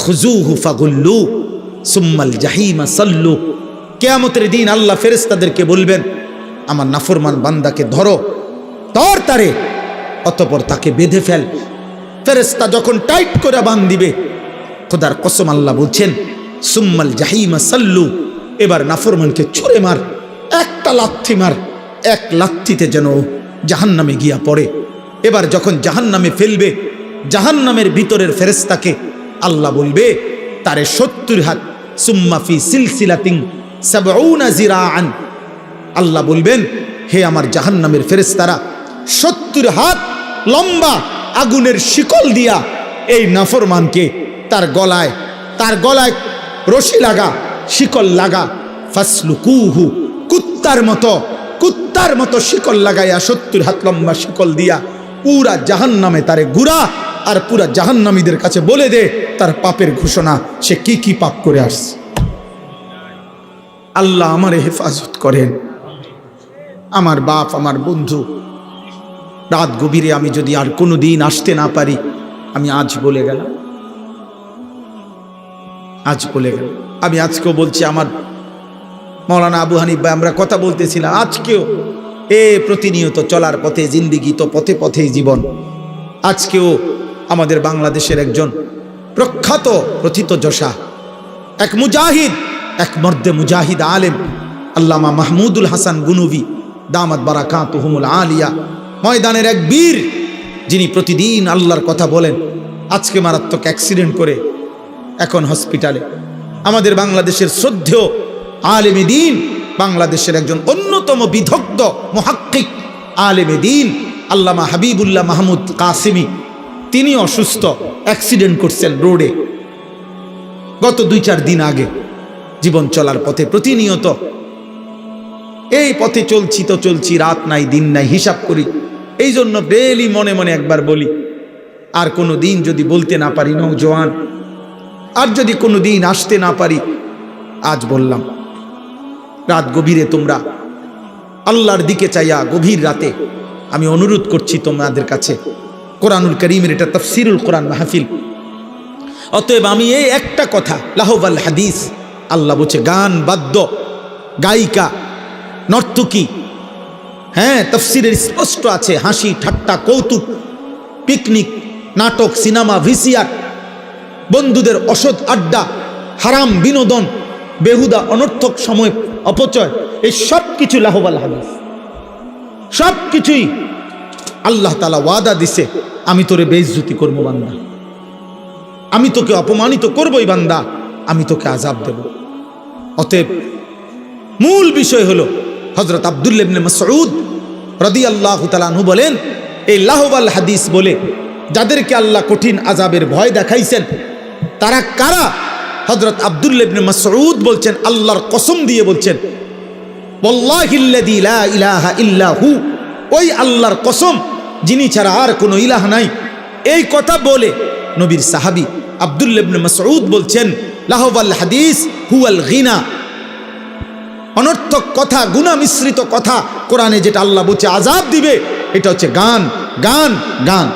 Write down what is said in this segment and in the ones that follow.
খুজুহু ফাগুল্লু, সুম্মাল জাহিমা সাল্লু। কেয়ামতের দিন আল্লাহ ফেরেস্তাদেরকে বলবেন, আমার নাফরমান বান্দাকে ধরো তর তারে, অতপর তাকে বেঁধে ফেল। ফেরেস্তা যখন টাইট করে বান দিবে, খোদার কসম আল্লাহ বলছেন, সুম্মাল জাহিমা সাল্লু, এবার নাফরমানকে ছুঁড়ে মার, একটা লাথি মার, এক লাথিতে যেন জাহান্নামে গিয়া পড়ে। এবার যখন জাহান্নামে ফেলবে, জাহান্নামের ভিতরের ফেরেস্তাকে আল্লাহ বলবে, তারে সত্তর হাত সুম্মাফি সিলসিলাতিং জিরাআন। আল্লাহ বলবেন, হে আমার জাহান্নামের ফেরেস্তারা সত্তর হাত লম্বা আগুনের শিকল দিয়া এই নাফরমানকে তার গলায় তার গলায় রশি লাগা, শিকল লাগা ফাসলু কুহু কুত্তার মতো কুত্তার মতো শিকল লাগাইয়া সত্তর হাত লম্বা শিকল দিয়া পুরা জাহান্নামে তারে গুড়া আর পুরা জাহান্নামীদের কাছে বলে দে তার পাপের ঘোষণা, সে কি কি পাপ করে আসছে। আল্লাহ আমারে হেফাজত করেন। আমার বাপ, আমার বন্ধু, রাত গভীরে আমি যদি আর কোনো দিন আসতে না পারি, আমি আজ বলে গেলাম। আজ বলে গেল আমি আজকেও বলছি, আমার মৌলানা আবু হানিফ, আমরা কথা বলতেছিলাম, আজকেও এ প্রতিনিয়ত চলার পথে, জিন্দিগি তো পথে পথেই জীবন। আজকেও আমাদের বাংলাদেশের একজন প্রখ্যাত প্রথিত যশা, এক মুজাহিদ, এক মর্দে মুজাহিদ আলেম, আল্লামা মাহমুদুল হাসান গুনুবি, দামাত বারাকাত হুমুল আলিয়া, ময়দানের এক বীর, যিনি প্রতিদিন আল্লাহর কথা বলেন, আজকে মারাত্মক অ্যাক্সিডেন্ট করে এখন হসপিটালে। আমাদের বাংলাদেশের শ্রদ্ধেয় আলেমে দিন, বাংলাদেশের একজন অন্যতম বিধগ্ধ, মহাক্কিক আলেমে দিন, আল্লামা হাবিবুল্লাহ মাহমুদ কাসিমি তিনি অসুস্থ অ্যাক্সিডেন্ট করছেন রোডে গত দুই চার দিন আগে জীবন চলার পথে প্রতিনিয়ত। এই পথে চলছি তো চলছি, রাত নাই, দিন নাই, হিসাব করি। এই জন্য ডেলি মনে মনে একবার বলি, আর কোনো দিন যদি বলতে না পারি নৌজওয়ান আর যদি কোনো দিন আসতে না পারি, আজ বললাম, রাত গভীরে তোমরা আল্লাহর দিকে চাইয়া গভীর রাতে আমি অনুরোধ করছি তোমাদের কাছে কোরআনুল করিমের এটা তফসিরুল কোরআন মাহফিল। অতএব আমি এই একটা কথা, লাহবাল হাদিস, আল্লাহ বলছে, গান, বাদ্য, গায়িকা, নর্তকী হ্যাঁ তফসিরের স্পষ্ট আছে, হাসি, ঠাট্টা, কৌতুক, পিকনিক, নাটক, সিনেমা, ভিসিআর, বন্ধুদের অসৎ আড্ডা, হারাম বিনোদন, বেহুদা, অনর্থক সময়, অপচয়, এই সব কিছু লাহবাল হাদিস। সব কিছুই আল্লাহ তালা ওয়াদা দিছে, আমি তোরে বেইজ্জতি করব বান্দা। আমি তোকে অপমানিত করবই বান্দা, আমি তোকে আজাব দেব। অতএব মূল বিষয় হলো হজরত আবদুল্লাবনে মসউদ রদি আল্লাহ তালানহু বলেন, এই লাহবাল হাদিস বলে, যাদেরকে আল্লাহ কঠিন আজাবের ভয় দেখাইছেন, তারা কারা? হজরত আবদুল্লাবনে মসউদ বলছেন, আল্লাহর কসম দিয়ে বলছেন ইল্লাহু ওই আল্লাহর কসম যিনি ছাড়া আর কোনো ইলাহ নাই। এই কথা বলে নবীর সাহাবি আবদুল্লাবনে মসউদ বলছেন লাহবাল হাদিস হুয়াল গিনা। অনর্থক কথা গুণা মিশ্রিত কথা কোরআনে যেটা আল্লাহ বলছে আজাব দিবে, এটা হচ্ছে গান গান গান।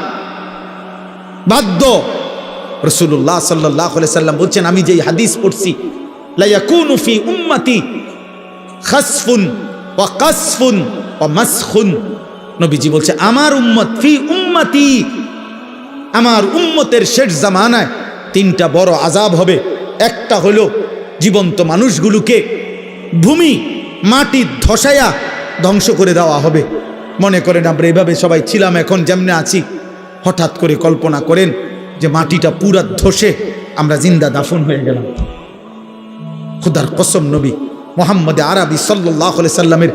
বাদ্য রসুল্লাহ সাল্লাহ সাল্লাম বলছেন, আমি যেই হাদিস পড়ছি লাইয়াকুনু ফি উম্মতি খাসফুন ও কাসফুন ও মাসখুন। নবীজি বলছে, আমার উম্মত ফি উম্মতি, আমার উম্মতের শেষ জামানায় তিনটা বড় আজাব হবে। একটা হলো জীবন্ত মানুষগুলোকে ভূমি, মাটি ধসায়া ধ্বংস করে দেওয়া হবে। মনে করেন আমরা এভাবে সবাই ছিলাম, এখন যেমনে আছি। হঠাৎ করে কল্পনা করেন যে মাটিটা পুরা ধসে আমরা জিন্দা দাফন হয়ে গেলাম। খুদার কসম নবী, মোহাম্মদ আরবি সাল্লাহ সাল্লামের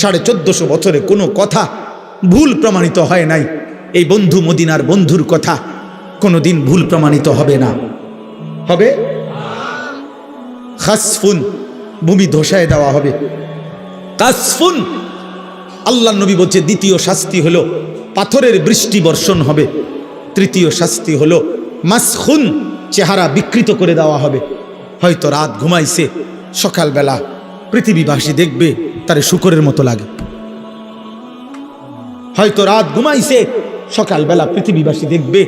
সাড়ে চোদ্দশো বছরে কোনো কথা ভুল প্রমাণিত হয় নাই। এই বন্ধু মদিনার বন্ধুর কথা কোনো দিন ভুল প্রমাণিত হবে না। হবে? খাসফুন, ভূমি ধসায় দেওয়া হবে। কাসফুন আল্লাহ নবী বলছে, দ্বিতীয় শাস্তি হলো পাথরের বৃষ্টি বর্ষণ হবে। তৃতীয় শাস্তি হলো মাসখুন, চেহারা বিকৃত করে দেওয়া হবে। হয়তো রাত ঘুমাইছে, সকালবেলা পৃথিবীবাসী দেখবে, তারে শুকরের মতো লাগে। হয়তো রাত ঘুমাইছে, সকালবেলা পৃথিবীবাসী দেখবে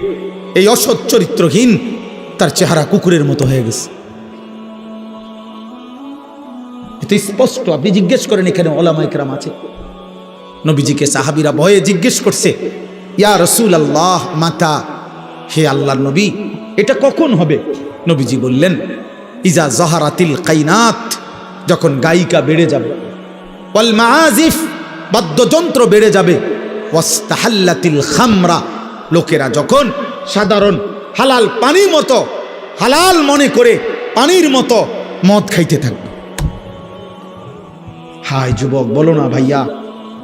এই অসৎ চরিত্রহীন তার চেহারা কুকুরের মতো হয়ে গেছে। এটা স্পষ্ট, আপনি জিজ্ঞেস করেন এখানে ওলামা একরাম আছে। নবীজিকে সাহাবিরা ভয়ে জিজ্ঞেস করছে, ইয়া রসুল আল্লাহ মাতা, হে আল্লাহর নবী, এটা কখন হবে? নবীজি বললেন, ইজা জহারাতিল কাইনাত, যখন গায়িকা বেড়ে যাবে বাদ্যযন্ত্র বেড়ে যাবে ওয়াস্তাহাল্লাতিল খামরা। লোকেরা যখন সাধারণ হালাল পানির মতো, হালাল মনে করে পানির মতো মদ খাইতে থাকবে। হায় যুবক, বলো না ভাইয়া,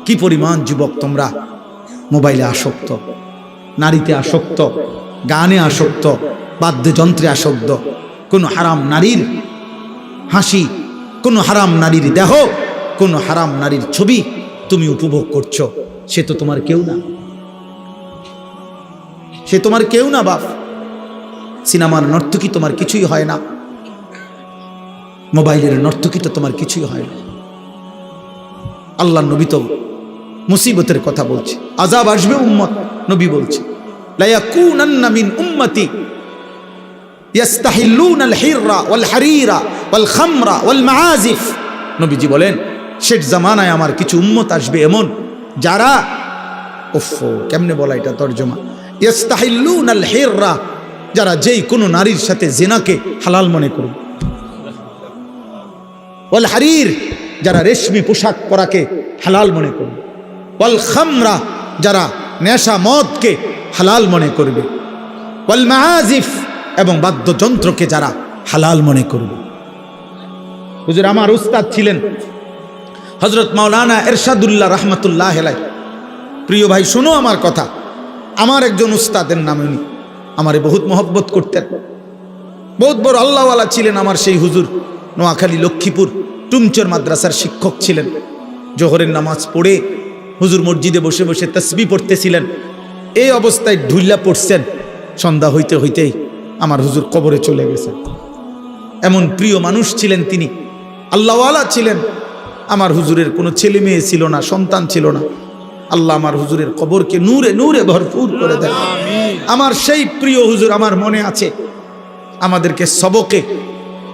কি পরিমাণ যুবক তোমরা? মোবাইলে আসক্ত, নারীতে আসক্ত, গানে আসক্ত, বাদ্যযন্ত্রে আসক্ত। কোনো হারাম নারীর হাসি, কোনো হারাম নারীর দেহ, কোনো হারাম নারীর ছবি তুমি উপভোগ করছ। সে তো তোমার কেউ না। সে তোমার কেউ না, বাপ। সিনেমার নর্তকী তোমার কিছুই হয় না। মোবাইলের নর্তকী তো তোমার কিছুই হয় না। আল্লাহ নবী তো মুসিবতের কথা বলছে। আজাব আসবে উম্মত, নবী বলছে। উম্মতি। নবীজি বলেন, শেষ জামানায় আমার কিছু উম্মত আসবে এমন যারা ওফ কেমনে বলা এটা তর্জমা? ইয়াস্তাহিল্লুন আল যারা যেই কোনো নারীর সাথে জেনাকে হালাল মনে করবে ওয়াল হারির যারা রেশমি পোশাক পরাকে হালাল মনে করবে ওয়াল খামরা যারা নেশা মদকে হালাল মনে করবে। ওয়াল মাহাজিফ এবং বাদ্যযন্ত্রকে যারা হালাল মনে করবে। হুজুর, আমার উস্তাদ ছিলেন হজরত মাওলানা এরশাদুল্লাহ রহমতুল্লাহ হেলাই প্রিয় ভাই, শোনো আমার কথা। আমার একজন উস্তাদের নাম উনি। আমারে বহুত মহব্বত করতেন। বহুত বড় আল্লাহওয়ালা ছিলেন আমার সেই হুজুর। নোয়াখালী, লক্ষ্মীপুর, টুমচর মাদ্রাসার শিক্ষক ছিলেন। জোহরের নামাজ পড়ে হুজুর মসজিদে বসে বসে তসবি পড়তেছিলেন। এই অবস্থায় ঢুল্লা পড়ছেন। সন্ধ্যা হইতে হইতেই আমার হুজুর কবরে চলে গেছেন। এমন প্রিয় মানুষ ছিলেন তিনি। আল্লাহওয়ালা ছিলেন। আমার হুজুরের কোনো ছেলে মেয়ে ছিল না, সন্তান ছিল না। আল্লাহ আমার হুজুরের কবরকে নূরে নূরে ভরপুর করে দেন। আমার সেই প্রিয় হুজুর আমার মনে আছে। আমাদেরকে সবকে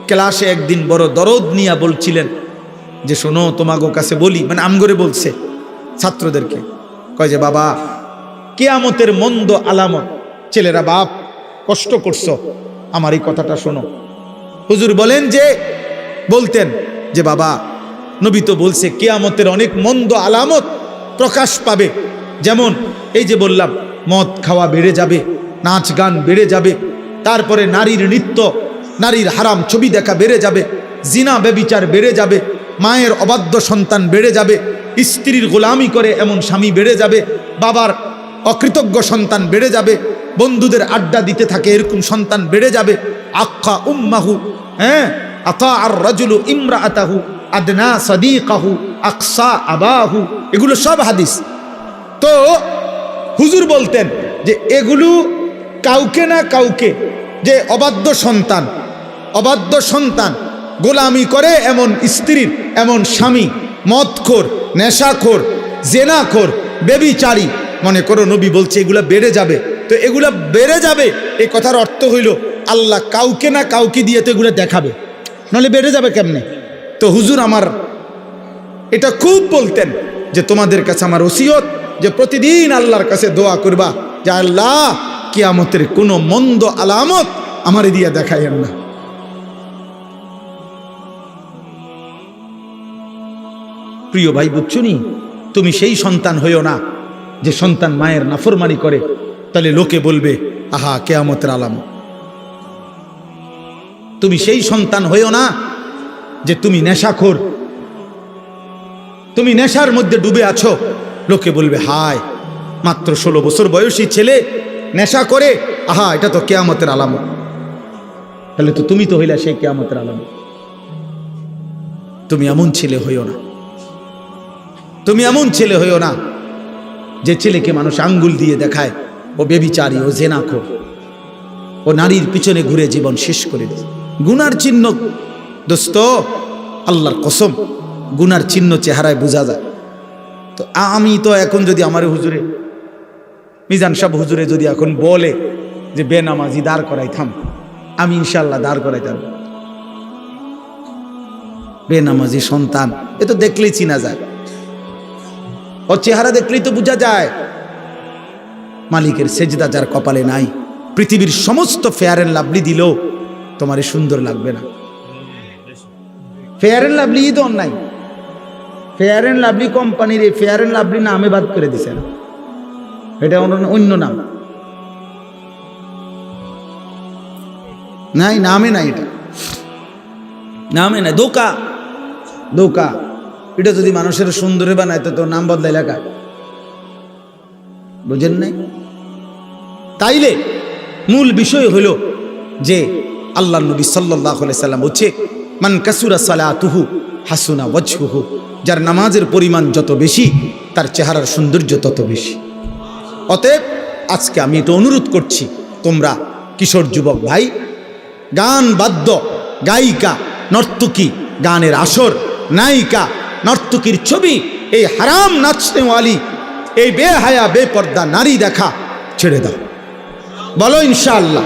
ক্লাসে একদিন বড় দরদ নিয়া বলছিলেন যে, শোনো, তোমাগো কাছে বলি। মানে আমগরে বলছে ছাত্রদেরকে। কয় যে, বাবা, কেয়ামতের মন্দ আলামত, ছেলেরা বাপ, কষ্ট করছ। আমার এই কথাটা শোনো। হুজুর বলেন যে, বলতেন যে, বাবা নবী তো বলছে, কেয়ামতের অনেক মন্দ আলামত প্রকাশ পাবে। যেমন এই যে বললাম, মদ খাওয়া বেড়ে যাবে, নাচ গান বেড়ে যাবে, তারপরে নারীর নৃত্য, নারীর হারাম ছবি দেখা বেড়ে যাবে, জিনা বেবিচার বেড়ে যাবে, মায়ের অবাধ্য সন্তান বেড়ে যাবে, স্ত্রীর গোলামি করে এমন স্বামী বেড়ে যাবে, বাবার অকৃতজ্ঞ সন্তান বেড়ে যাবে, বন্ধুদের আড্ডা দিতে থাকে এরকম সন্তান বেড়ে যাবে, আক্কা উম্মাহু হ্যাঁ আতা আর রাজুলু ইমরা আতাহু আদনা সদিকাহু, আকসা আবাহু, এগুলো সব হাদিস। তো হুজুর বলতেন যে এগুলো কাউকে না কাউকে যে অবাধ্য সন্তান অবাধ্য সন্তান, গোলামি করে এমন স্ত্রীর, এমন স্বামী, মদখোর, নেশাখোর, জেনাখোর, বেবিচারী। মনে করো নবী বলছে এগুলা বেড়ে যাবে। তো এগুলা বেড়ে যাবে এই কথার অর্থ হইল আল্লাহ কাউকে না কাউকে দিয়ে তো এগুলো দেখাবে। নাহলে বেড়ে যাবে কেমনে? তো হুজুর আমার এটা খুব বলতেন যে তোমাদের কাছে আমার ওসিয়ত যে প্রতিদিন আল্লাহর কাছে দোয়া করবা, যে আল্লাহ কিয়ামতের কোনো মন্দ আলামত আমার দিয়া দেখাইয়েন না। প্রিয় ভাই বুঝছুনি তুমি সেই সন্তান হইও না যে সন্তান মায়ের নাফরমানি করে। তাহলে লোকে বলবে, আহা, কেয়ামতের আলামত। তুমি সেই সন্তান হইও না যে তুমি নেশাখোর। তুমি নেশার মধ্যে ডুবে আছো। লোকে বলবে, হায়, মাত্র ষোলো বছর বয়সী ছেলে নেশা করে। আহা, এটা তো কেয়ামতের আলামত। তাহলে তো তুমি তো হইলা সেই কেয়ামতের আলামত। তুমি এমন ছেলে হইও না। তুমি এমন ছেলে হইও না যে ছেলেকে মানুষ আঙ্গুল দিয়ে দেখায়, ও বেবিচারী, ও জেনাখো ও নারীর পিছনে ঘুরে জীবন শেষ করে দেয়। গুনার চিহ্ন দোস্ত, আল্লাহর কসম, গুনার চিহ্ন চেহারায় বোঝা যায়। তো আমি তো এখন যদি আমার হুজুরে, মিজান সাহ হুজুরে যদি এখন বলে যে বেনামাজি দাঁড় করাই, থাম, আমি ইনশাল্লাহ দাঁড় করে যাব বেনামাজি সন্তান, এ তো দেখলেই চিনা যায়। ওর চেহারা দেখলেই তো বোঝা যায়। মালিকের সেজদা যার কপালে নাই, পৃথিবীর সমস্ত ফেয়ার অ্যান্ড লাভলি দিলেও তোমার সুন্দর লাগবে না। ফেয়ার অ্যান্ড লাভলি তো নাই ফেয়ার অ্যান্ড লাভলি কোম্পানির এই ফেয়ার অ্যান্ড লাভলি নামে বাদ করে দিছে এটা অন্য- অন্য নাম। নাই নামে নাই এটা। নামে নাই দোকা। দোকা। এটা যদি মানুষের সুন্দরে বানায় তো তোর নাম বদলাই এলাকা বুঝেন নাই? তাইলে মূল বিষয় হলো যে আল্লাহ নবী সাল্লাহ সাল্লাম হচ্ছে মান কাসুরা সালাতুহু হাসুনা ওয়াজহুহু। যার নামাজের পরিমাণ যত বেশি, তার চেহারার সৌন্দর্য তত বেশি। অতএব আজকে আমি এটা অনুরোধ করছি, তোমরা কিশোর যুবক ভাই, গান বাদ্য, গায়িকা, নর্তকী, গানের আসর, নায়িকা, নর্তকীর ছবি, এই হারাম নাচনেওয়ালি, এই বেহায়া, বেপর্দা নারী দেখা ছেড়ে দাও। বলো ইনশাআল্লাহ।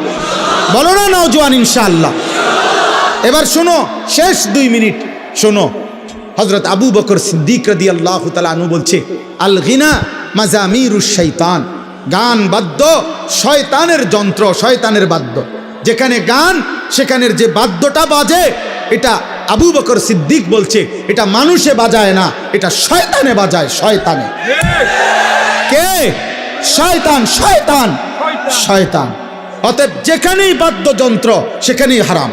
বলো না নওজোয়ান ইনশাআল্লাহ। এবার শোনো শেষ দুই মিনিট। শোনো হজরত আবু বকর সিদ্দিক রদি আল্লাহ আনু বলছে আল গিনা মাজামিরুস শৈতান গান বাদ্য শয়তানের যন্ত্র, শয়তানের বাদ্য। যেখানে গান, সেখানের যে বাদ্যটা বাজে, এটা আবু বকর সিদ্দিক বলছে, এটা মানুষে বাজায় না, এটা শয়তানে বাজায়, শয়তানে। কে? শয়তান শয়তান শয়তান। অতএব যেখানেই বাদ্যযন্ত্র, সেখানেই হারাম।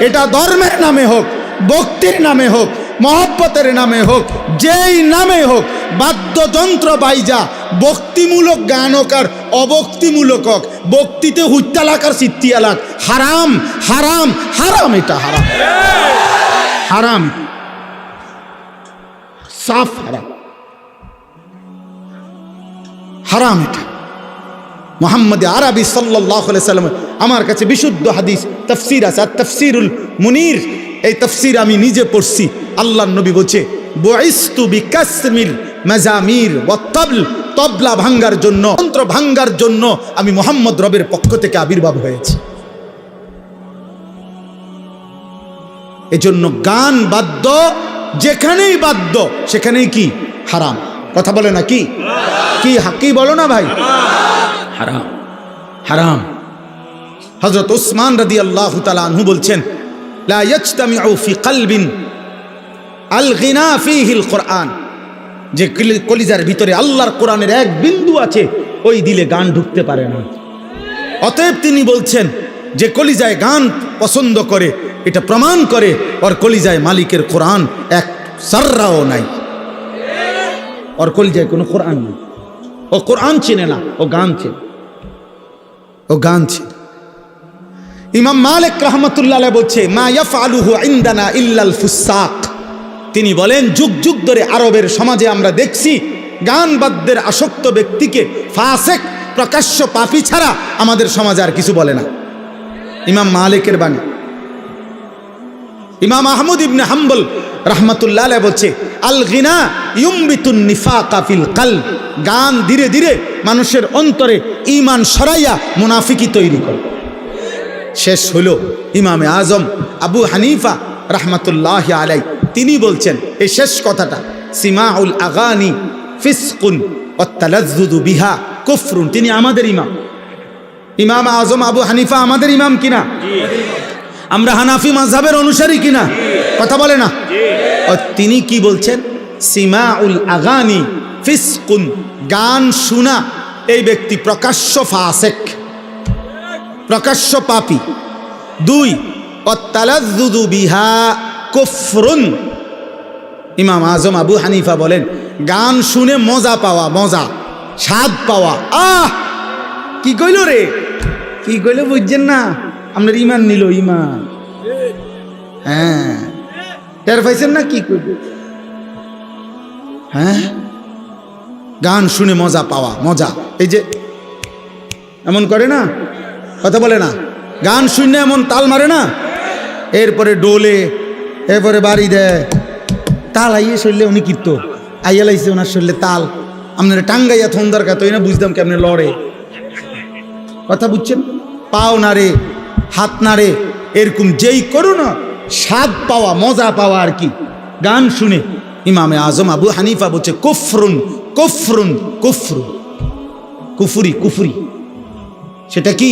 এটা ধর্মের নামে হোক, ভক্তির নামে হোক, মহব্বতের নামে হোক, যেই নামে হোক, বাদ্যযন্ত্র বাইজা, ভক্তিমূলক গান হোক আর অভক্তিমূলক হোক, ভক্তিতে হুত্তালাক আর সিত্তিয়ালাক, হারাম হারাম হারাম এটা হারাম। হারাম। সাফ হারাম। হারাম এটা। মোহাম্মদ আরবি সাল্লাহ সাল্লাম, আমার কাছে বিশুদ্ধ হাদিস, তফসির আছে। আর তফসিরুল মুনির, এই তফসির আমি নিজে পড়ছি। আল্লাহ নবী বলছে বিকাসমির মেজামির ও তবল তবলা ভাঙ্গার জন্য, যন্ত্র ভাঙ্গার জন্য আমি মোহাম্মদ রবের পক্ষ থেকে আবির্ভাব হয়েছি। এজন্য গান বাদ্য যেখানেই বাদ্য, সেখানেই কি? হারাম। কথা বলে না কি? কি বলো না ভাই? হারাম। হারাম। হজরত উসমান রদি আল্লাহ আনহু বলছেন কোরআন যে কলিজার ভিতরে আল্লাহর কোরআনের এক বিন্দু আছে, ওই দিলে গান ঢুকতে পারে না। অতএব তিনি বলছেন, যে কলিজায় গান পছন্দ করে, এটা প্রমাণ করে, ওর কলিজায় মালিকের কোরআন এক সার্রাও নাই। ওর কলিজায় কোনো কোরআন নেই। ও কোরআন চেনে না, ও গান চেনে। ও গান ছিল। ইমাম মালিক রহমতুল্লাহ বলছে, মা ইয়াফআলুহু ইন্দানা ইল্লাল ফুসাক। তিনি বলেন, যুগ যুগ ধরে আরবের সমাজে আমরা দেখছি গান বাদ্যের আসক্ত ব্যক্তিকে ফাসেক, প্রকাশ্য পাপি ছাড়া আমাদের সমাজ আর কিছু বলে না। ইমাম মালিকের বাণী। ইমাম আহমদ ইবনে হাম্বল রহমতুল্লাহ বলছে আল গিনা ইউমবিতুন নিফা ফিল কাল গান ধীরে ধীরে মানুষের অন্তরে ইমান সরাইয়া মুনাফিকি তৈরি করে। শেষ হলো ইমামে আজম আবু হানিফা রহমতুল্লাহ আলাই তিনি বলছেন এই শেষ কথাটা, সিমাউল আগানি ফিসকুন অত্তালাজুদু বিহা কুফরুন তিনি আমাদের ইমাম। ইমাম আজম আবু হানিফা আমাদের ইমাম কিনা? আমরা হানাফি মাযহাবের অনুসারী কিনা? কথা বলে না? তিনি কি বলছেন? সিমাউল আগানি ফিসকুন, গান শোনা, এই ব্যক্তি প্রকাশ্য ফাসেক, প্রকাশ্য পাপি। দুই অত্তালাজুদু বিহা কুফরুন। ইমাম আজম আবু হানিফা বলেন, গান শুনে মজা পাওয়া, মজা, স্বাদ পাওয়া। আহ! কি কইল রে? কি কইল বুঝছেন না? আপনার ইমান নিল ইমান হ্যাঁ। টের পাইছেন না কি কইল হ্যাঁ? গান শুনে মজা পাওয়া, মজা। এই যে, এমন করে না? কথা বলে না? গান শুনে এমন তাল মারে না? এরপরে ডোলে, এরপরে বাড়ি দেয়। তাল আইয়ে শরীরে উনি কীর্ত। আইয়া লাইছে ওনার শরীরে তাল। আপনার টাঙ্গাইয়া থন দরকার, তো না বুঝতাম কেমনে লড়ে। কথা বুঝছেন? পাও না রে। হাত নাড়ে, এরকম যেই করো না, স্বাদ পাওয়া, মজা পাওয়া আর কি। গান শুনে ইমামে আজম আবু হানিফা বলছে, কুফরুন কুফরুন কুফরুন কুফুরি কুফুরি। সেটা কি?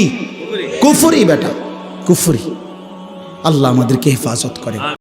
কুফুরি বেটা, কুফুরি। আল্লাহ আমাদেরকে হেফাজত করে।